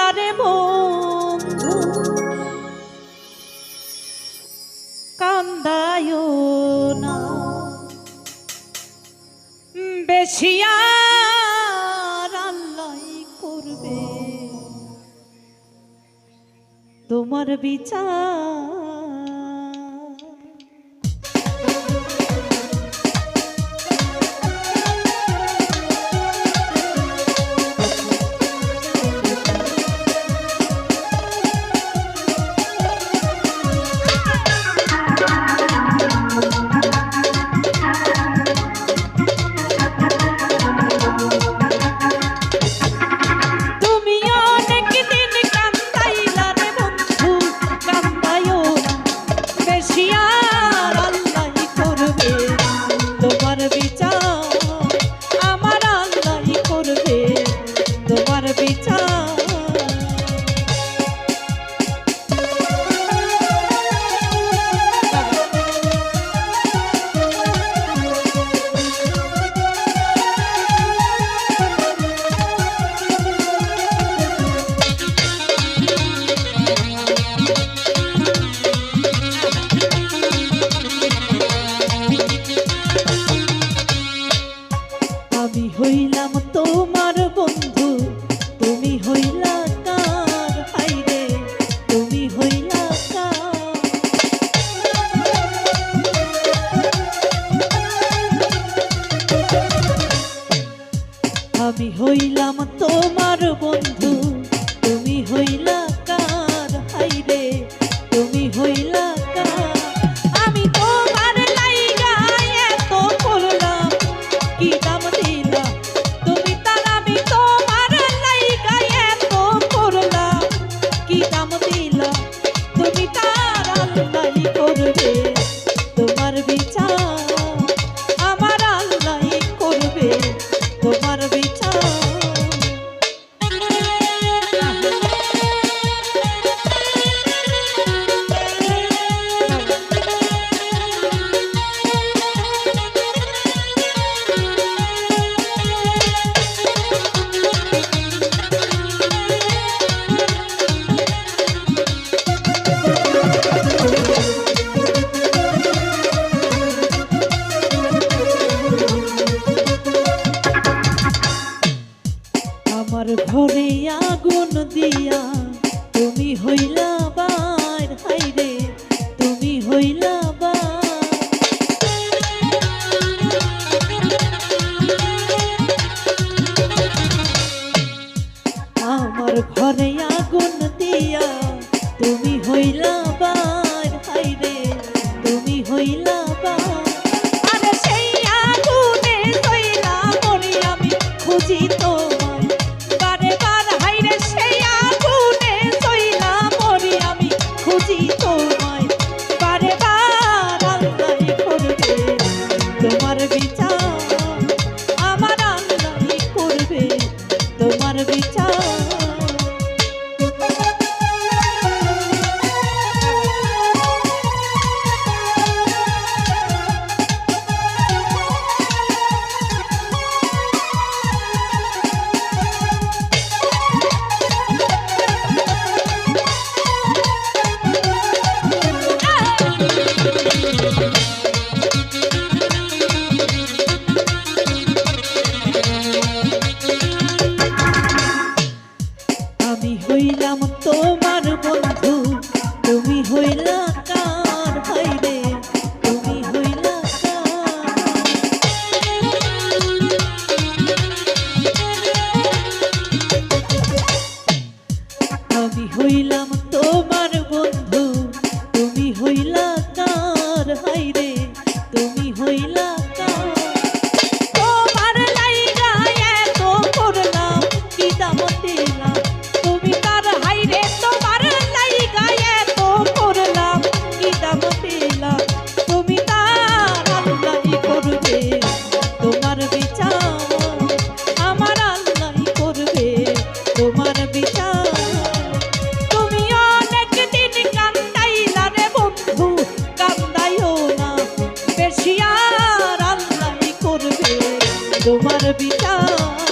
না রে বন্ধু কান্দায় না। বেশিয়া তোমার বিচার I wanna be. রাজি হই ঘরে আগুন দিয়া, তুমি হইলা বার হাইরে তুমি হইলা আমার ঘরে আগুন দিয়া, তুমি হইলা বার হাইরে তুমি হইলা তোমার be done.